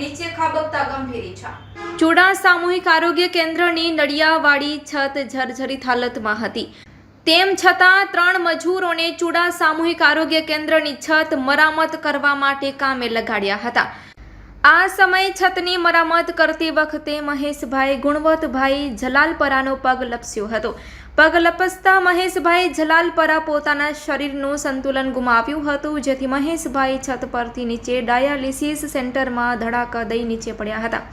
નીચે ખાબકતા ગંભીર ઈજા ચૂડા સામૂહિક આરોગ્ય કેન્દ્રની નડિયાવાડી છત જર્જરિત હાલતમાં હતી. તેમ છતાં ત્રણ મજૂરોને ચુડા સામૂહિક આરોગ્ય કેન્દ્રની છત મરામત કરવા માટે કામે લગાડ્યા હતા. આ સમયે છતની મરામત કરતી વખતે મહેશભાઈ ગુણવતભાઈ જલાલપરાનો પગ લપસ્યો હતો. પગ લપસતા મહેશભાઈ જલાલપરા પોતાના શરીરનું સંતુલન ગુમાવ્યું હતું, જેથી મહેશભાઈ છત પરથી નીચે ડાયાલિસિસ સેન્ટરમાં ધડાકા દઈ નીચે પડ્યા હતા.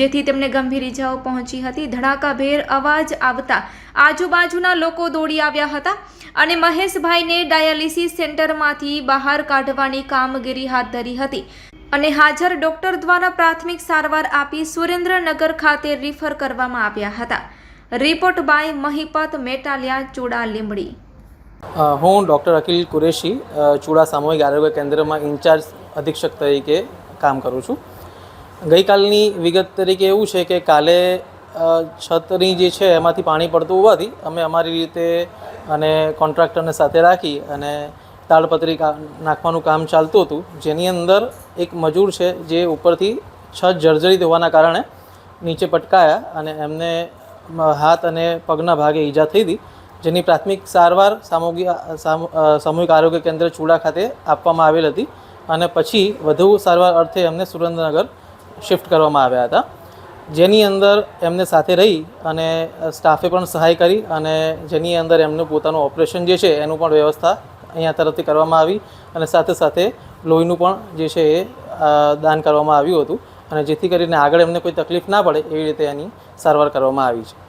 જેથી તેમને ગંભીર ઇજાઓ પહોંચી હતી. ધડાકાભેર અવાજ આવતા આજુબાજુના લોકો દોડી આવ્યા હતા અને મહેશભાઈને ડાયાલિસિસ સેન્ટરમાંથી બહાર કાઢવાની કામગીરી હાથ ધરી હતી. અને હાજર ડોક્ટર દ્વારા પ્રાથમિક સારવાર આપી સુરેન્દ્રનગર ખાતે રિફર કરવામાં આવ્યા હતા. Report by Mahipat Metalia, Chuda Limbdi. હું ડૉક્ટર અખિલ કુરેશી ચૂડા સામૂહિક આરોગ્ય કેન્દ્રમાં ઇન્ચાર્જ અધિક્ષક તરીકે કામ કરું છું. ગઈકાલની વિગત તરીકે એવું છે કે કાલે છતની જે છે એમાંથી પાણી પડતું હોવાથી અમે અમારી રીતે અને કોન્ટ્રાક્ટરને સાથે રાખી અને તાડપત્રી નાખવાનું કામ ચાલતું હતું. જેની અંદર એક મજૂર છે જે ઉપરથી છત જર્જરિત હોવાના કારણે નીચે પટકાયા અને એમને હાથ અને પગના ભાગે ઈજા થઈ હતી જેની પ્રાથમિક સારવાર સામૂહિક સામૂહિક આરોગ્ય કેન્દ્ર ચૂડા ખાતે આપવામાં આવેલ હતી અને પછી વધુ સારવાર અર્થે એમને સુરેન્દ્રનગર શિફ્ટ કરવામાં આવ્યા હતા. જેની અંદર એમને સાથે રહી અને સ્ટાફે પણ સહાય કરી અને જેની અંદર એમનું પોતાનું ઓપરેશન જે છે એનું પણ વ્યવસ્થા અહીંયા તરફથી કરવામાં આવી અને સાથે સાથે લોહીનું પણ જે છે એ દાન કરવામાં આવ્યું હતું અને જેથી કરીને આગળ એમને કોઈ તકલીફ ના પડે એવી રીતે એની સારવાર કરવામાં આવી છે.